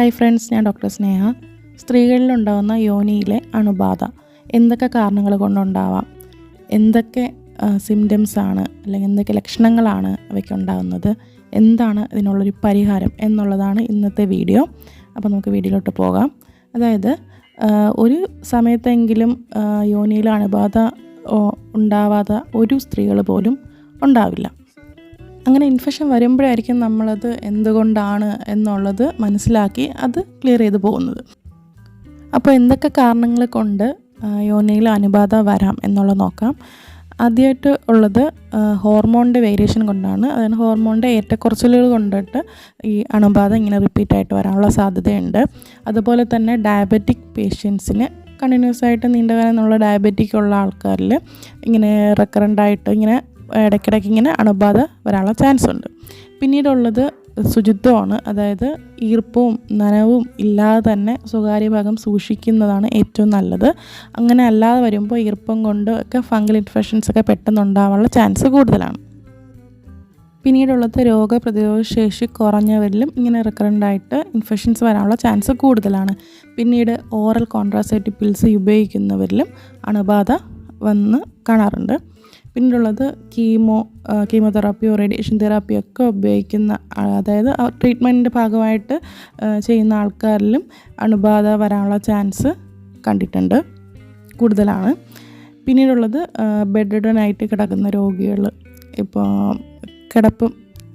Hi friends ഞാൻ doctor Sneha. സ്ത്രീകളിലുണ്ടാകുന്ന യോനിയിലെ അണുബാധ. എന്തൊക്കെ കാരണങ്ങൾ കൊണ്ടുണ്ടാവാം? എന്തൊക്കെ സിംറ്റംസ് ആണ്? അല്ലെങ്കിൽ എന്തൊക്കെ ലക്ഷണങ്ങളാണ് അവയ്ക്കുണ്ടാകുന്നത് എന്താണ് ഇതിനുള്ളൊരു പരിഹാരം എന്നുള്ളതാണ് ഇന്നത്തെ വീഡിയോ. അപ്പോൾ നമുക്ക് വീഡിയോയിലോട്ട് പോകാം. അതായത് ഒരു സമയത്തെങ്കിലും യോനിയിലെ അണുബാധ ഉണ്ടാവാത്ത ഒരു സ്ത്രീകൾ പോലും ഉണ്ടാവില്ല. അങ്ങനെ ഇൻഫെക്ഷൻ വരുമ്പോഴായിരിക്കും നമ്മളത് എന്തുകൊണ്ടാണ് എന്നുള്ളത് മനസ്സിലാക്കി അത് ക്ലിയർ ചെയ്ത് പോകുന്നത്. അപ്പോൾ എന്തൊക്കെ കാരണങ്ങൾ കൊണ്ട് യോനയിൽ അണുബാധ വരാം എന്നുള്ളത് നോക്കാം. ആദ്യമായിട്ട് ഉള്ളത് ഹോർമോണിന്റെ വേരിയേഷൻ കൊണ്ടാണ്. അതായത് ഹോർമോണിന്റെ ഏറ്റക്കുറച്ചിലുകൾ കൊണ്ടിട്ട് ഈ അണുബാധ ഇങ്ങനെ റിപ്പീറ്റ് ആയിട്ട് വരാനുള്ള സാധ്യതയുണ്ട്. അതുപോലെ തന്നെ ഡയബറ്റിക് പേഷ്യൻസിന് കണ്ടിന്യൂസ് ആയിട്ട് നീണ്ടകാലം നമ്മൾ ഡയബറ്റിക് ഉള്ള ആൾക്കാരിൽ ഇങ്ങനെ റെക്കറന്റ് ആയിട്ട് ഇങ്ങനെ ഇടയ്ക്കിടയ്ക്ക് ഇങ്ങനെ അണുബാധ വരാനുള്ള ചാൻസ് ഉണ്ട്. പിന്നീടുള്ളത് ശുചിത്വമാണ്. അതായത് ഈർപ്പവും നനവും ഇല്ലാതെ തന്നെ സ്വകാര്യ ഭാഗം സൂക്ഷിക്കുന്നതാണ് ഏറ്റവും നല്ലത്. അങ്ങനെ അല്ലാതെ വരുമ്പോൾ ഈർപ്പം കൊണ്ട് ഒക്കെ ഫംഗൽ ഇൻഫെക്ഷൻസ് ഒക്കെ പെട്ടെന്ന് ഉണ്ടാവാനുള്ള ചാൻസ് കൂടുതലാണ്. പിന്നീടുള്ളത് രോഗപ്രതിരോധ ശേഷി കുറഞ്ഞവരിലും ഇങ്ങനെ റിക്കറന്റ് ആയിട്ട് ഇൻഫെക്ഷൻസ് വരാനുള്ള ചാൻസ് കൂടുതലാണ്. പിന്നീട് ഓറൽ കോൺട്രാസെപ്റ്റീവ് പിൽസ് ഉപയോഗിക്കുന്നവരിലും അണുബാധ വന്ന് കാണാറുണ്ട്. പിന്നീടുള്ളത് കീമോ കീമോതെറാപ്പിയോ റേഡിയേഷൻ തെറാപ്പിയോ ഒക്കെ ഉപയോഗിക്കുന്ന അതായത് ട്രീറ്റ്മെന്റിന്റെ ഭാഗമായിട്ട് ചെയ്യുന്ന ആൾക്കാരിലും അണുബാധ വരാനുള്ള ചാൻസ് കണ്ടിട്ടുണ്ട് കൂടുതലാണ്. പിന്നീടുള്ളത് ബെഡ് റിഡനായിട്ട് കിടക്കുന്ന രോഗികൾ ഇപ്പോൾ കിടപ്പ്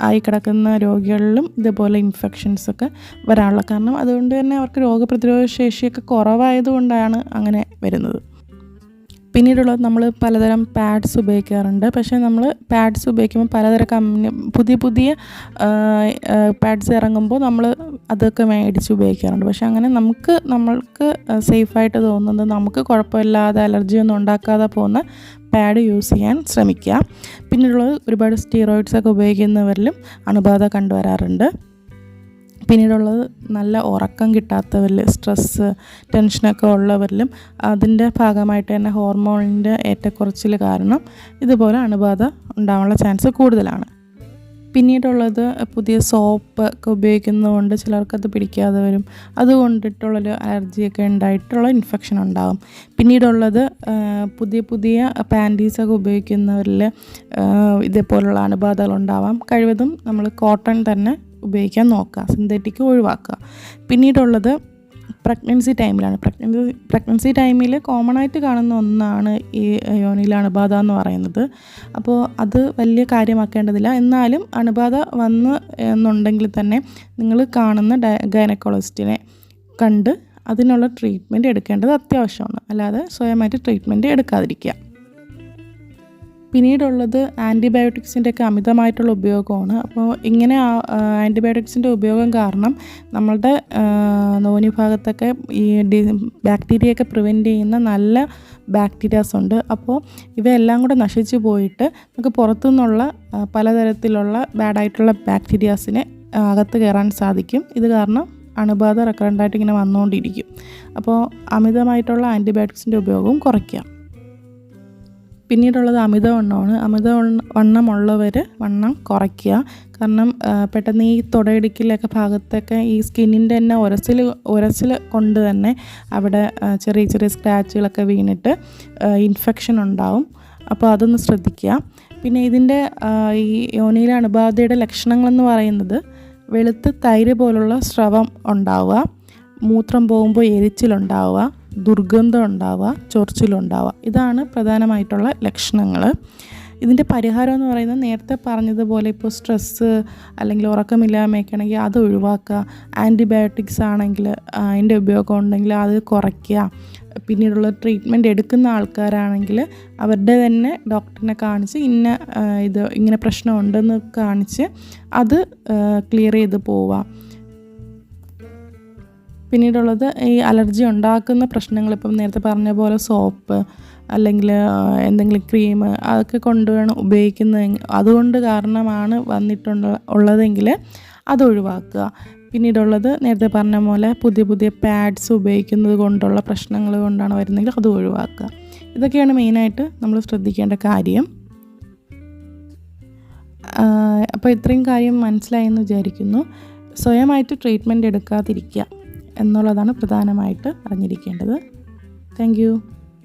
ആയി കിടക്കുന്ന രോഗികളിലും ഇതേപോലെ ഇൻഫെക്ഷൻസ് ഒക്കെ വരാനുള്ള കാരണം. അതുകൊണ്ട് തന്നെ അവർക്ക് രോഗപ്രതിരോധ ശേഷിയൊക്കെ കുറവായതുകൊണ്ടാണ് അങ്ങനെ വരുന്നത്. പിന്നീടുള്ളത് നമ്മൾ പലതരം പാഡ്സ് ഉപയോഗിക്കാറുണ്ട്. പക്ഷേ നമ്മൾ പാഡ്സ് ഉപയോഗിക്കുമ്പോൾ പലതരം കമ്പനി പുതിയ പുതിയ പാഡ്സ് ഇറങ്ങുമ്പോൾ നമ്മൾ അതൊക്കെ മേടിച്ച് ഉപയോഗിക്കാറുണ്ട്. പക്ഷേ അങ്ങനെ നമുക്ക് നമ്മൾക്ക് സേഫായിട്ട് തോന്നുന്നത് നമുക്ക് കുഴപ്പമില്ലാതെ അലർജി ഒന്നും ഉണ്ടാക്കാതെ പോകുന്ന പാഡ് യൂസ് ചെയ്യാൻ ശ്രമിക്കുക പിന്നീടുള്ളത് ഒരുപാട് സ്റ്റീറോയിഡ്സ് ഒക്കെ ഉപയോഗിക്കുന്നവരിലും അണുബാധ കണ്ടുവരാറുണ്ട്. പിന്നീടുള്ളത് നല്ല ഉറക്കം കിട്ടാത്തവരിൽ സ്ട്രെസ്സ് ടെൻഷനൊക്കെ ഉള്ളവരിലും അതിന്റെ ഭാഗമായിട്ട് തന്നെ ഹോർമോണിന്റെ ഏറ്റക്കുറച്ചിൽ കാരണം ഇതുപോലെ അണുബാധ ഉണ്ടാവാനുള്ള ചാൻസ് കൂടുതലാണ്. പിന്നീടുള്ളത് പുതിയ സോപ്പ് ഒക്കെ ഉപയോഗിക്കുന്നതുകൊണ്ട് ചിലർക്കത് പിടിക്കാതെ വരും. അതുകൊണ്ടിട്ടുള്ളൊരു അലർജിയൊക്കെ ഉണ്ടായിട്ടുള്ള ഇൻഫെക്ഷൻ ഉണ്ടാകും പിന്നീടുള്ളത് പുതിയ പുതിയ പാന്റീസൊക്കെ ഉപയോഗിക്കുന്നവരിൽ ഇതേപോലുള്ള അണുബാധകൾ ഉണ്ടാവാം. കഴിവതും നമ്മൾ കോട്ടൺ തന്നെ ഉപയോഗിക്കാൻ നോക്കുക സിന്തറ്റിക് ഒഴിവാക്കുക. പിന്നീടുള്ളത് പ്രഗ്നൻസി ടൈമിലാണ് പ്രഗ്നൻസി പ്രഗ്നൻസി ടൈമിൽ കോമൺ ആയിട്ട് കാണുന്ന ഒന്നാണ് ഈ യോനിയിലെ അണുബാധ എന്ന് പറയുന്നത്. അപ്പോൾ അത് വലിയ കാര്യമാക്കേണ്ടതില്ല. എന്നാലും അണുബാധ വന്ന് എന്നുണ്ടെങ്കിൽ തന്നെ നിങ്ങൾ കാണുന്ന ഗൈനക്കോളജിസ്റ്റിനെ കണ്ട് അതിനുള്ള ട്രീറ്റ്മെന്റ് എടുക്കേണ്ടത് അത്യാവശ്യമാണ്. അല്ലാതെ സ്വയമായിട്ട് ട്രീറ്റ്മെന്റ് എടുക്കാതിരിക്കുക. പിന്നീടുള്ളത് ആന്റിബയോട്ടിക്സിന്റെ ഒക്കെ അമിതമായിട്ടുള്ള ഉപയോഗമാണ്. അപ്പോൾ ഇങ്ങനെ ആന്റിബയോട്ടിക്സിന്റെ ഉപയോഗം കാരണം നമ്മളുടെ നോനി ഭാഗത്തൊക്കെ ഈ ഡി ബാക്ടീരിയയൊക്കെ പ്രിവെന്റ് ചെയ്യുന്ന നല്ല ബാക്ടീരിയാസ് ഉണ്ട്. അപ്പോൾ ഇവയെല്ലാം കൂടെ നശിച്ചു പോയിട്ട് നമുക്ക് പുറത്തുനിന്നുള്ള പലതരത്തിലുള്ള ബാഡായിട്ടുള്ള ബാക്ടീരിയാസിനെ അകത്ത് കയറാൻ സാധിക്കും. ഇത് കാരണം അണുബാധ റെക്കറന്റായിട്ട് ഇങ്ങനെ വന്നുകൊണ്ടിരിക്കും. അപ്പോൾ അമിതമായിട്ടുള്ള ആന്റിബയോട്ടിക്സിന്റെ ഉപയോഗവും കുറയ്ക്കുക പിന്നീടുള്ളത് അമിതവണ്ണമാണ് അമിത വണ്ണമുള്ളവർ വണ്ണം കുറയ്ക്കുക. കാരണം പെട്ടെന്ന് ഈ തുടയിടുക്കിലൊക്കെ ഭാഗത്തൊക്കെ ഈ സ്കിന്നിന്റെ തന്നെ ഉരച്ചിൽ ഉരച്ചിൽ കൊണ്ട് തന്നെ അവിടെ ചെറിയ ചെറിയ സ്ക്രാച്ചുകളൊക്കെ വീണിട്ട് ഇൻഫെക്ഷൻ ഉണ്ടാവും. അപ്പോൾ അതൊന്ന് ശ്രദ്ധിക്കുക. പിന്നെ ഇതിന്റെ ഈ യോനിയിലെ അണുബാധയുടെ ലക്ഷണങ്ങളെന്ന് പറയുന്നത് വെളുത്ത് തൈര് പോലുള്ള സ്രവം ഉണ്ടാവുക മൂത്രം പോകുമ്പോൾ എരിച്ചിലുണ്ടാവുക ദുർഗന്ധം ഉണ്ടാവുക ചൊറിച്ചിലുണ്ടാവുക. ഇതാണ് പ്രധാനമായിട്ടുള്ള ലക്ഷണങ്ങൾ. ഇതിന്റെ പരിഹാരം എന്ന് പറയുന്നത് നേരത്തെ പറഞ്ഞതുപോലെ ഇപ്പോൾ സ്ട്രെസ്സ് അല്ലെങ്കിൽ ഉറക്കമില്ലായ്മയൊക്കെ ആണെങ്കിൽ അത് ഒഴിവാക്കുക. ആന്റിബയോട്ടിക്സ് ആണെങ്കിൽ അതിന്റെ ഉപയോഗം ഉണ്ടെങ്കിൽ അത് കുറയ്ക്കുക. പിന്നീടുള്ള ട്രീറ്റ്മെന്റ് എടുക്കുന്ന ആൾക്കാരാണെങ്കിൽ അവരുടെ തന്നെ ഡോക്ടറിനെ കാണിച്ച് ഇന്ന ഇത് ഇങ്ങനെ പ്രശ്നമുണ്ടെന്ന് കാണിച്ച് അത് ക്ലിയർ ചെയ്ത് പോവുക. പിന്നീടുള്ളത് ഈ അലർജി ഉണ്ടാക്കുന്ന പ്രശ്നങ്ങൾ ഇപ്പം നേരത്തെ പറഞ്ഞ പോലെ സോപ്പ് അല്ലെങ്കിൽ എന്തെങ്കിലും ക്രീം അതൊക്കെ കൊണ്ടുവേണം ഉപയോഗിക്കുന്നത് അതുകൊണ്ട് കാരണമാണ് വന്നിട്ടുള്ള ഉള്ളതെങ്കിൽ അത് ഒഴിവാക്കുക. പിന്നീടുള്ളത് നേരത്തെ പറഞ്ഞ പോലെ പുതിയ പുതിയ പാഡ്സ് ഉപയോഗിക്കുന്നത് കൊണ്ടുള്ള പ്രശ്നങ്ങൾ കൊണ്ടാണ് വരുന്നതെങ്കിൽ അത് ഒഴിവാക്കുക. ഇതൊക്കെയാണ് മെയിനായിട്ട് നമ്മൾ ശ്രദ്ധിക്കേണ്ട കാര്യം. അപ്പോൾ ഇത്രയും കാര്യം മനസ്സിലായെന്ന് വിചാരിക്കുന്നു. സ്വയമായിട്ട് ട്രീറ്റ്മെന്റ് എടുക്കാതിരിക്കുക. എന്നുള്ളതാണ് പ്രധാനമായിട്ട് അറിഞ്ഞിരിക്കേണ്ടത്. താങ്ക്